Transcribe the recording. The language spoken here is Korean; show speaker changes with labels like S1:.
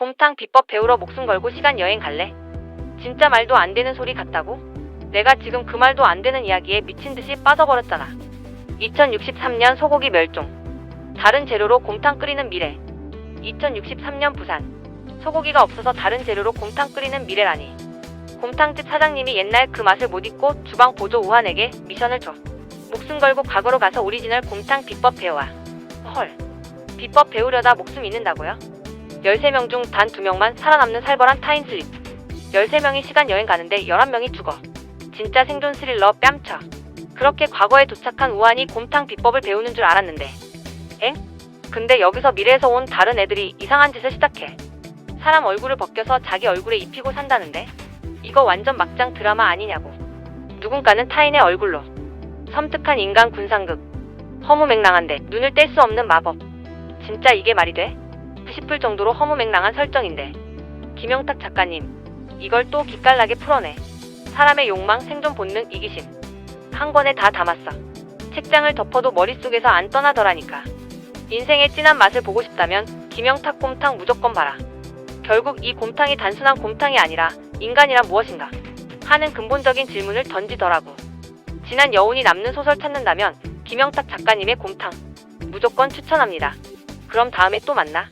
S1: 곰탕 비법 배우러 목숨 걸고 시간 여행 갈래? 진짜 말도 안 되는 소리 같다고? 내가 지금 그 말도 안 되는 이야기에 미친 듯이 빠져버렸잖아. 2063년 소고기 멸종. 다른 재료로 곰탕 끓이는 미래. 2063년 부산. 소고기가 없어서 다른 재료로 곰탕 끓이는 미래라니. 곰탕집 사장님이 옛날 그 맛을 못 잊고 주방 보조 우한에게 미션을 줘. 목숨 걸고 과거로 가서 오리지널 곰탕 비법 배워와. 헐. 비법 배우려다 목숨 잃는다고요? 13명 중 단 2명만 살아남는 살벌한 타임슬립. 13명이 시간 여행 가는데 11명이 죽어. 진짜 생존 스릴러 뺨쳐. 그렇게 과거에 도착한 우한이 곰탕 비법을 배우는 줄 알았는데. 엥? 근데 여기서 미래에서 온 다른 애들이 이상한 짓을 시작해. 사람 얼굴을 벗겨서 자기 얼굴에 입히고 산다는데? 이거 완전 막장 드라마 아니냐고. 누군가는 타인의 얼굴로. 섬뜩한 인간 군상극. 허무맹랑한데 눈을 뗄 수 없는 마법. 진짜 이게 말이 돼? 싶을 정도로 허무맹랑한 설정인데. 김영탁 작가님, 이걸 또 기깔나게 풀어내. 사람의 욕망, 생존 본능, 이기심. 한 권에 다 담았어. 책장을 덮어도 머릿속에서 안 떠나더라니까. 인생의 진한 맛을 보고 싶다면 김영탁 곰탕 무조건 봐라. 결국 이 곰탕이 단순한 곰탕이 아니라 인간이란 무엇인가 하는 근본적인 질문을 던지더라고. 지난 여운이 남는 소설 찾는다면 김영탁 작가님의 곰탕 무조건 추천합니다. 그럼 다음에 또 만나.